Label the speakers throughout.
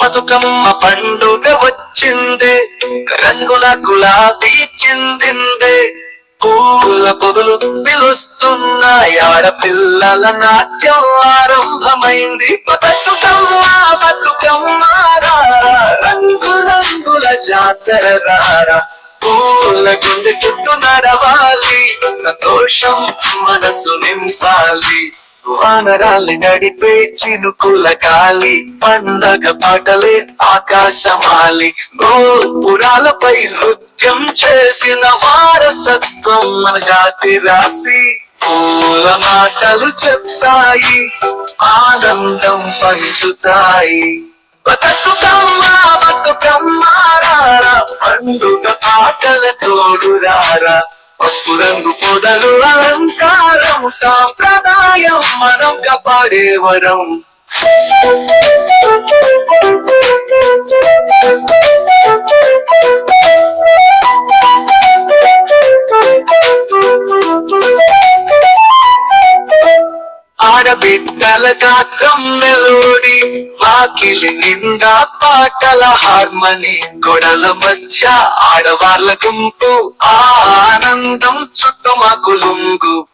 Speaker 1: బతుకమ్మ పండుగ వచ్చింది రంగుల గులాబీ చిందింది. పూల పొదులు పిలుస్తున్నాయి ఆడపిల్లల నాట్యం ఆరంభమైంది. బతుకమ్మ బతుకమ్మ జాతరారా పూల గుండె చుట్టూ నడవాలి. సంతోషం మనసు నింపాలి. వానరాలి నడిపే చినుకుల గాలి. పండగ పాటలే ఆకాశమాలి. గోపురాలపై నృత్యం చేసిన వారసత్వం మన జాతి రాసి పూల మాటలు చెప్తాయి. ఆనందం పంచుతాయి. బతుకమ్మ బతుకమ్మ రారా పండుగ పాటల తోడు రారా పసుపు రంగు పొదలు అలంకారం సాంప్రదాయం మనం కాపాడే వరం. ఆడబిడ్డల గాత్రం మెలోడి వాకిలి నిండా పాటల హార్మని. గొడల మధ్య ఆడవాళ్ళ గుంపు ఆనందం చుట్టుమకులుంగు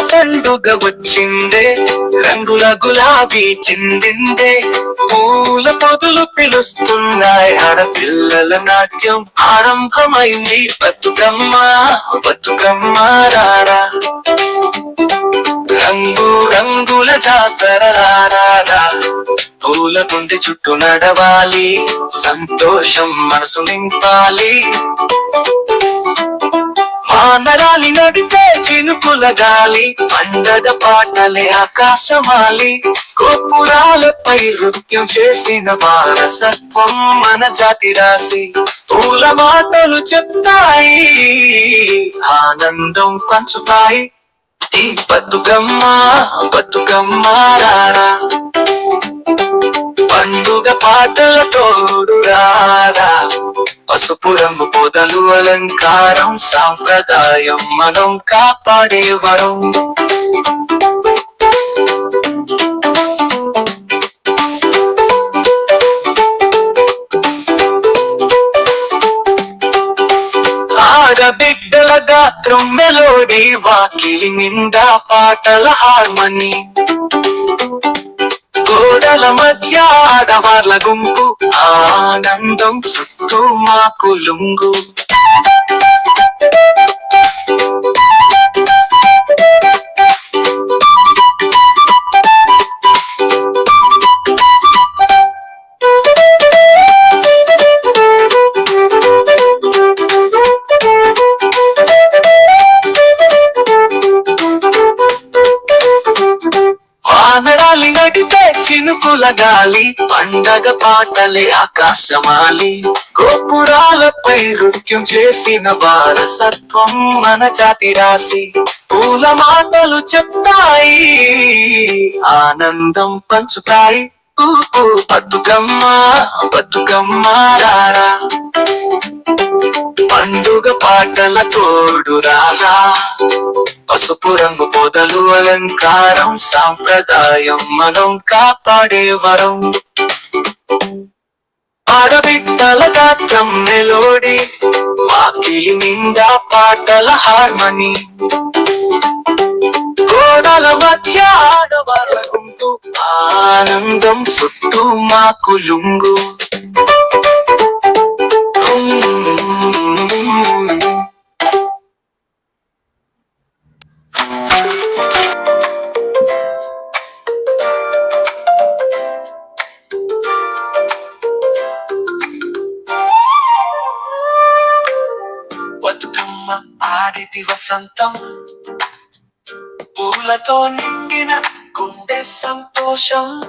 Speaker 1: పండుగ వచ్చిందే రంగుల గులాబీ చిందిందే. పూల పొదులు పిలుస్తున్నాయి ఆడపిల్లల నాట్యం. ఆరంభమైంది బతుకమ్మ బతుకమ్మ రారా. రంగు రంగుల జాతర రారా పూల గుండె చుట్టూ నడవాలి సంతోషం మనసు నింపాలి. వానరాలి నడితే చినుకుల గాలి పండగ పాటలే ఆకాశమాలి గోపురాలపై నృత్యం చేసిన వారసత్వం మన జాతి రాసి పూల మాటలు చెప్తాయి ఆనందం పంచుతాయి. ఈ బతుకమ్మ బతుకమ్మ రారా. పండుగ పాటల తోడురారా పసుపు రంగు పొదలు అలంకారం సాంప్రదాయం మనం కాపాడే వరం ఆడబిడ్డల గాత్రం మెలోడీ వాకిలి నిండా పాటల హార్మనీ. గోడల మధ్య ఆడవార్ల గుంపు ఆనందం చుట్టూ మాకు లుంగు చినుకుల గాలి పండగ పాటలే ఆకాశమాలి గోపురాలపై నృత్యం చేసిన వారసత్వం మన జాతి రాసి పూల మాటలు చెప్తాయి ఆనందం పంచుతాయి. బతుకమ్మ బతుకమ్మ రారా. పండుగ పాటల తోడు రారా. పసుపు రంగు పొదలు అలంకారం సాంప్రదాయం మనం కాపాడే వరం. ఆడబిడ్డల గాత్రం మెలోడి వాకిలి నిండా పాటల హార్మనీ. గోడల మధ్య ఆడవాళ్ళ గుంపు ఆనందం చుట్టూ మాకు లుంగు. నాటిది వసంతం పూలతో నిండిన గుండె సంతోషం.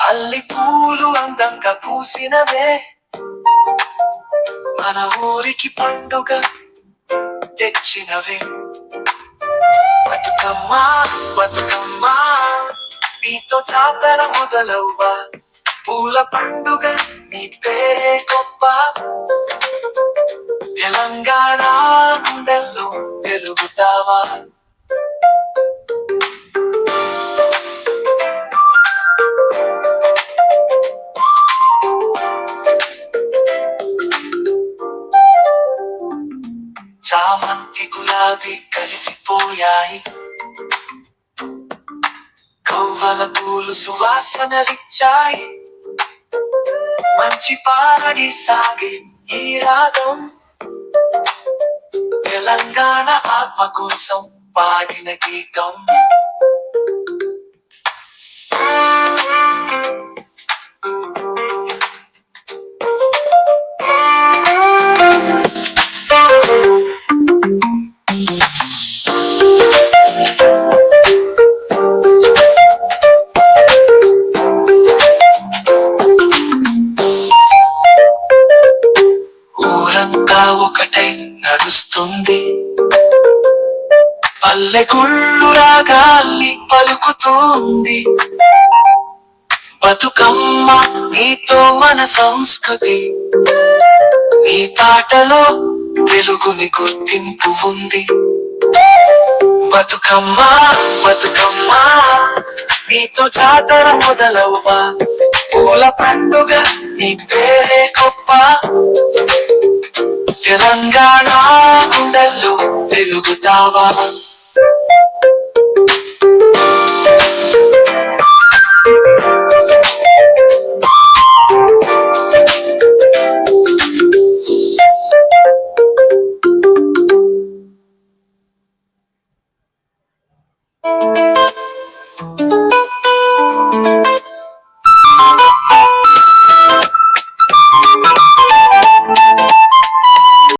Speaker 1: అల్లి పూలు అందంగా పూసినవే. మన ఊరికి పండుగ తెచ్చినవే. బతుకమ్మా బతుకమ్మా నీతో జాతర మొదలవ్వా. పూల పండుగ నీ పేరే గొప్ప. తెలంగాణ గుండెల్లో పెరుగుతావా? చామంతి గులాబీ కలిసిపోయాయి. కౌవల పూలు సువాసనలిచ్చాయి. మంచి పారడి సాగే ఈ రాగం. తెలంగాణ ఆత్మ కోసం పాడిన గీతం. నడుస్తుంది పల్లెకుళ్ళు రాగాల్ని పలుకుతుంది. బతుకమ్మ నీతో మన సంస్కృతి. నీ పాటలో తెలుగుని గుర్తింపు ఉంది. బతుకమ్మ బతుకమ్మ నీతో జాతర మొదలవ్వా. పూల పండుగ నీ పేరే గొప్ప. తెలంగాణ కుండల్లో వెలుగుతావా?